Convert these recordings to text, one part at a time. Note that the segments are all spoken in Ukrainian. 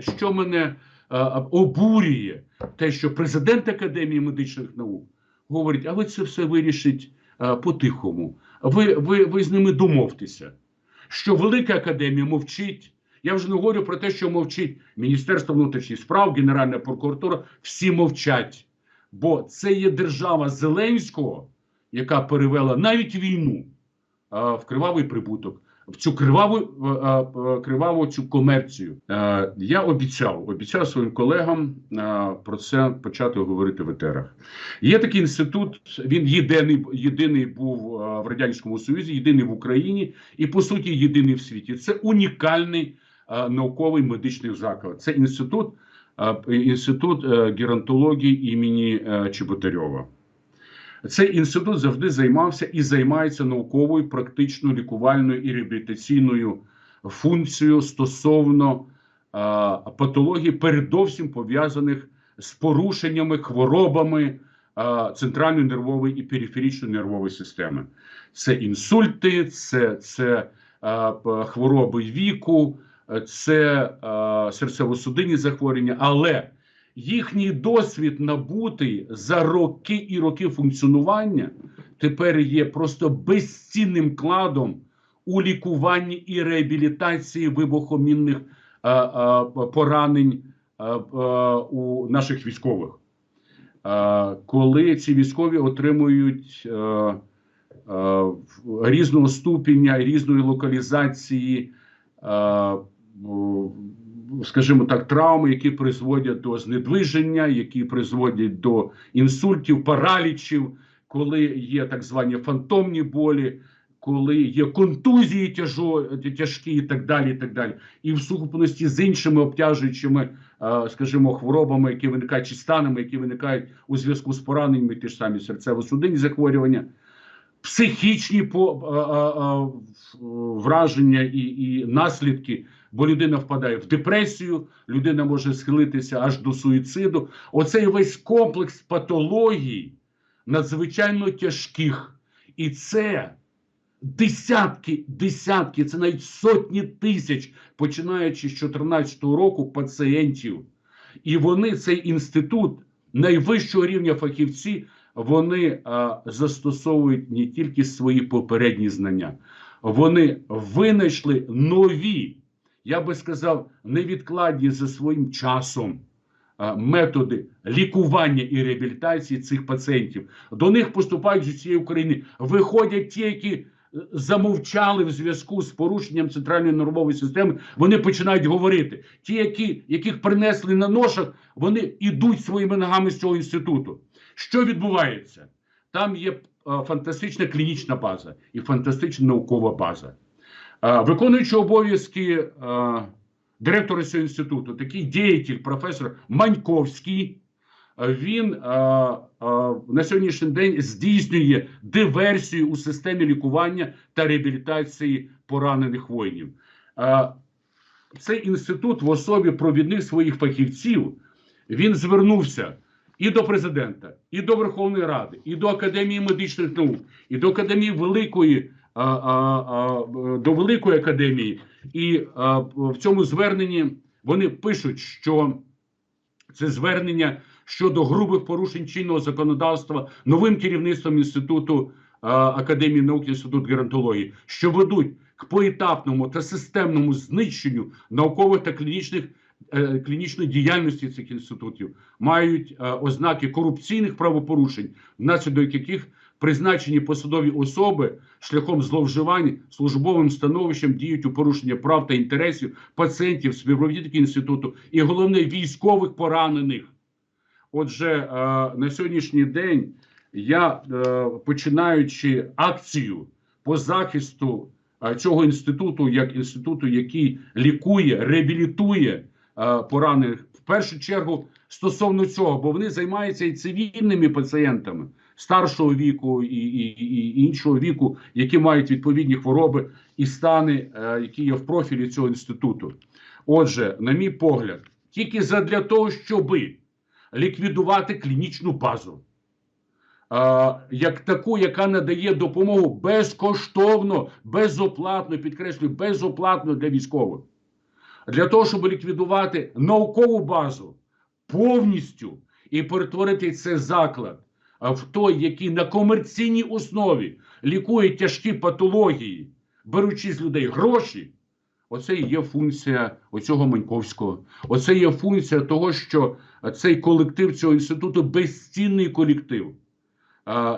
що мене е, обурює, те, що президент Академії медичних наук говорить, а ви це все вирішить е, по-тихому. Ви, ви, ви з ними домовтеся. Що Велика Академія мовчить. Я вже не говорю про те, що мовчить Міністерство внутрішніх справ, Генеральна прокуратура, всі мовчать. Бо це є держава Зеленського, яка перевела навіть війну в кривавий прибуток, в цю криваву, а, а, криваву цю комерцію. Е, я обіцяв, обіцяв своїм колегам про це почати говорити в етерах. Є такий інститут, він єдиний, єдиний був в Радянському Союзі, єдиний в Україні і, по суті, єдиний в світі. Це унікальний науковий медичний заклад. Це інститут, інститут е, геронтології імені е, Чеботарьова. Цей інститут завжди займався і займається науковою, практичною, лікувальною і реабілітаційною функцією стосовно а, патологій, передовсім пов'язаних з порушеннями, хворобами а, центральної нервової і периферичної нервової системи. Це інсульти, це, це а, хвороби віку, це серцево-судинні захворювання, але їхній досвід набутий за роки і роки функціонування тепер є просто безцінним кладом у лікуванні і реабілітації вибухомінних а, а, поранень а, а, у наших військових. А, коли ці військові отримують а, а, різного ступеня, різної локалізації. а, скажімо так, травми, які призводять до знедвиження, які призводять до інсультів, паралічів, коли є так звані фантомні болі, коли є контузії тяжкі і так далі. І так далі. І в сукупності з іншими обтяжуючими, е, скажімо, хворобами, які виникають, чи станами, які виникають у зв'язку з пораненнями, ті ж самі серцево-судинні захворювання. Психічні а, а, враження і, і наслідки, бо людина впадає в депресію, людина може схилитися аж до суїциду. Оцей весь комплекс патологій надзвичайно тяжких. І це десятки, десятки, це навіть сотні тисяч, починаючи з 2014 року, пацієнтів. І вони, цей інститут найвищого рівня фахівці, вони а, застосовують не тільки свої попередні знання, вони винайшли нові, я би сказав, невідкладні за своїм часом методи лікування і реабілітації цих пацієнтів. До них поступають з усієї України. Виходять ті, які е, замовчали в зв'язку з порушенням центральної нервової системи. Вони починають говорити. Ті, які, яких принесли на ношах, вони йдуть своїми ногами з цього інституту. Що відбувається? Там є е, фантастична клінічна база і фантастична наукова база. Е, Виконуючи обов'язки е, директора цього інституту, такий діятель, професор Маньковський, е, він на сьогоднішній день здійснює диверсію у системі лікування та реабілітації поранених воїнів. Цей інститут в особі провідних своїх фахівців він звернувся і до президента, і до Верховної Ради, і до Академії медичних наук, і до Академії Великої до Великої академії. І в цьому зверненні вони пишуть, що це звернення щодо грубих порушень чинного законодавства новим керівництвом інституту Академії наук інститут геронтології, що ведуть к поетапному та системному знищенню наукових та клінічних е, клінічної діяльності цих інститутів, мають ознаки корупційних правопорушень, внаслідок яких призначені посадові особи шляхом зловживань службовим становищем діють у порушення прав та інтересів пацієнтів, співробітників інституту і головне військових поранених. Отже, е, на сьогоднішній день я е, починаючи акцію по захисту е, цього інституту, як інституту, який лікує, реабілітує поранених, в першу чергу стосовно цього, бо вони займаються і цивільними пацієнтами старшого віку і, і, і іншого віку, які мають відповідні хвороби і стани, е, які є в профілі цього інституту. Отже, на мій погляд, тільки задля того, щоби ліквідувати клінічну базу, е, як таку, яка надає допомогу безкоштовно, безоплатно, підкреслюю, безоплатно для військових. для того, щоб ліквідувати наукову базу повністю і перетворити цей заклад в той, який на комерційній основі лікує тяжкі патології, беручи з людей гроші. Оце і є функція оцього Маньковського. Оце є функція того, що цей колектив цього інституту безцінний колектив.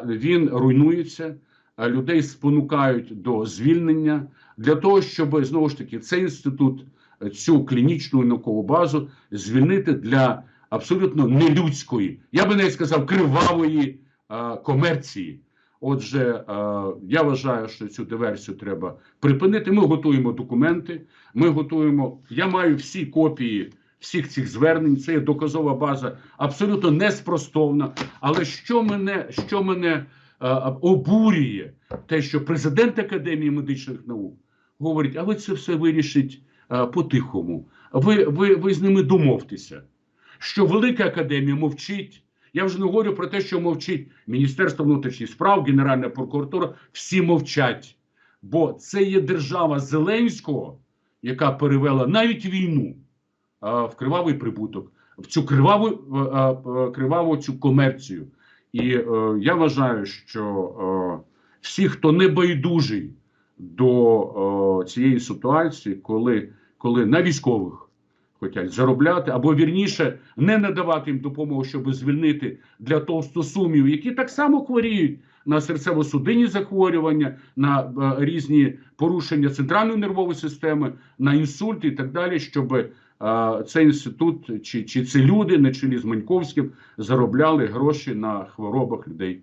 Він руйнується, людей спонукають до звільнення для того, щоб знову ж таки цей інститут, цю клінічну наукову базу звільнити для абсолютно нелюдської, я би навіть сказав, кривавої а, комерції. Отже, а, я вважаю, що цю диверсію треба припинити. Ми готуємо документи. Ми готуємо. Я маю всі копії всіх цих звернень. Це є доказова база, абсолютно неспростовна. Але що мене, що мене а, обурює, те, що президент Академії медичних наук говорить, а ви це все вирішить а, по-тихому. Ви, ви, ви з ними домовтеся. Що Велика Академія мовчить. Я вже не говорю про те, що мовчить Міністерство внутрішніх справ, Генеральна прокуратура. Всі мовчать. Бо це є держава Зеленського, яка перевела навіть війну а, в кривавий прибуток, в цю криваву, а, а, криваву цю комерцію. І е, я вважаю, що е, всі, хто не байдужий до е, цієї ситуації, коли, коли на військових хочуть заробляти, або вірніше не надавати їм допомогу, щоб звільнити для товстосумів, які так само хворіють на серцево-судинні захворювання, на е, різні порушення центральної нервової системи, на інсульти і так далі, щоб е, цей інститут чи, чи ці люди на чолі з Маньковським заробляли гроші на хворобах людей.